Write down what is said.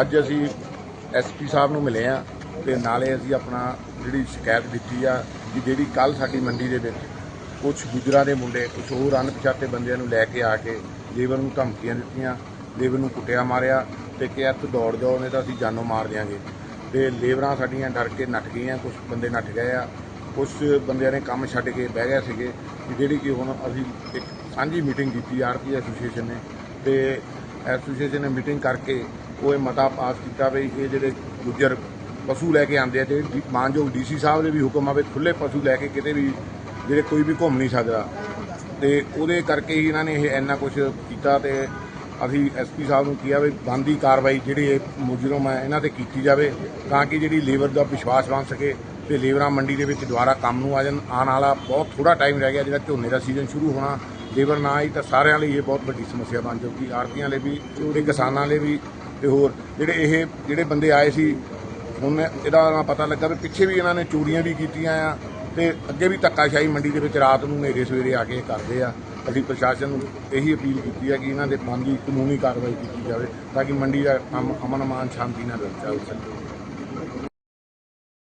ਅੱਜ ਅਸੀਂ ਐਸਪੀ ਸਾਹਿਬ ਨੂੰ ਮਿਲੇ ਆ ਤੇ ਨਾਲੇ ਅਸੀਂ ਆਪਣਾ ਜਿਹੜੀ ਸ਼ਿਕਾਇਤ ਦਿੱਤੀ ਆ ਕਿ ਜਿਹੜੀ ਕੱਲ ਸਾਡੀ ਮੰਡੀ ਦੇ ਵਿੱਚ ਕੁਝ ਗੁਜਰਾਂ ਦੇ ਮੁੰਡੇ ਕੁਝ ਹੋਰ ਅਣਪਛਾਤੇ ਬੰਦਿਆਂ ਨੂੰ ਲੈ ਕੇ ਆ ਕੇ ਲੇਬਰ ਨੂੰ ਧਮਕੀਆਂ ਦਿੱਤੀਆਂ, ਲੇਬਰ ਨੂੰ ਕੁੱਟਿਆ ਮਾਰਿਆ ਤੇ ਕਿਹਾ, ਤੂੰ ਦੌੜ ਜਾਓ ਨਹੀਂ ਤਾਂ ਅਸੀਂ ਜਾਨੋਂ ਮਾਰ ਦਿਆਂਗੇ। ਤੇ ਲੇਬਰਾਂ ਸਾਡੀਆਂ ਡਰ ਕੇ ਨੱਠ ਗਈਆਂ ਕੁਝ ਬੰਦੇ ਨੱਠ ਗਏ ਆ। ਕੁਝ ਬੰਦਿਆਂ ਨੇ ਕੰਮ ਛੱਡ ਕੇ ਬਹਿ ਗਏ ਸੀਗੇ ਜਿਹੜੀ ਕਿ ਹੁਣ ਅਸੀਂ ਇੱਕ ਸਾਂਝੀ ਮੀਟਿੰਗ ਕੀਤੀ ਆਰਪੀ ਐਸੋਸੀਏਸ਼ਨ ਨੇ। ਤੇ ਐਸੋਸੀਏਸ਼ਨ ਨੇ ਮੀਟਿੰਗ ਕਰਕੇ ਉਹ ਇਹ ਮਤਾ ਪਾਸ ਕੀਤਾ ਵੀ ਇਹ ਜਿਹੜੇ ਗੁੱਜਰ ਪਸ਼ੂ ਲੈ ਕੇ ਆਉਂਦੇ ਆ ਤੇ ਡੀ- ਮਾਨਯੋਗ ਡੀਸੀ ਸਾਹਿਬ ਦੇ ਵੀ ਹੁਕਮ ਆਵੇ ਖੁੱਲੇ ਪਸ਼ੂ ਲੈ ਕੇ ਕਿਤੇ ਵੀ ਜਿਹੜੇ ਕੋਈ ਵੀ ਘੁੰਮ ਨਹੀਂ ਸਕਦਾ। ਤੇ ਉਹਦੇ ਕਰਕੇ ਹੀ ਇਹਨਾਂ ਨੇ ਇਹ ਇੰਨਾ ਕੁਝ ਕੀਤਾ ਤੇ ਅਸੀਂ ਐਸਪੀ ਸਾਹਿਬ ਨੂੰ ਕਿਹਾ ਵੀ ਬੰਦੀ ਕਾਰਵਾਈ ਜਿਹੜੀ ਇਹ ਮੁਜਰਮ ਹੈ ਇਹਨਾਂ ਤੇ ਕੀਤੀ ਜਾਵੇ ਤਾਂ ਕਿ ਜਿਹੜੀ ਲੇਬਰ ਦਾ ਵਿਸ਼ਵਾਸ ਬਣ ਸਕੇ ਤੇ ਲੇਬਰਾਂ ਮੰਡੀ ਦੇ ਵਿੱਚ ਦੁਬਾਰਾ ਕੰਮ ਨੂੰ ਆ ਜਾਣ। ਆਉਣ ਵਾਲਾ ਬਹੁਤ ਥੋੜਾ ਟਾਈਮ ਰਹਿ ਗਿਆ ਜਿਹੜਾ ਝੋਨੇ ਦਾ ਸੀਜ਼ਨ ਸ਼ੁਰੂ ਹੋਣਾ। ਲੇਬਰ ਨਾ ਆਈ ਤਾਂ ਸਾਰਿਆਂ ਲਈ ਇਹ ਬਹੁਤ ਵੱਡੀ ਸਮੱਸਿਆ ਬਣ ਜਾਊਗੀ। ਆੜਤੀਆਂ ਲਈ ਵੀ ਤੇ ਕਿਸਾਨਾਂ ਲਈ ਵੀ ਤੇ ਹੋਰ ਜਿਹੜੇ ਇਹ ਜਿਹੜੇ ਬੰਦੇ ਆਏ ਸੀ, ਹੁਣ ਇਹਦਾ ਪਤਾ ਲੱਗਾ ਵੀ ਪਿੱਛੇ ਵੀ ਇਹਨਾਂ ਨੇ ਚੋਰੀਆਂ ਵੀ ਕੀਤੀਆਂ ਆ ਤੇ ਅੱਗੇ ਵੀ ਧੱਕਾਸ਼ਾਹੀ ਮੰਡੀ ਦੇ ਵਿੱਚ ਰਾਤ ਨੂੰ ਹਨੇਰੇ ਸਵੇਰੇ ਆ ਕੇ ਕਰਦੇ ਆ। ਅਸੀਂ ਪ੍ਰਸ਼ਾਸਨ ਨੂੰ ਇਹੀ ਅਪੀਲ ਕੀਤੀ ਹੈ ਕਿ ਇਹਨਾਂ ਦੇ ਬੰਦੀ ਕਾਨੂੰਨੀ ਕਾਰਵਾਈ ਕੀਤੀ ਜਾਵੇ ਤਾਂ ਕਿ ਮੰਡੀ ਦਾ ਕੰਮ ਅਮਨ ਅਮਾਨ ਸ਼ਾਂਤੀ ਨਾਲ ਚੱਲ ਸਕੇ।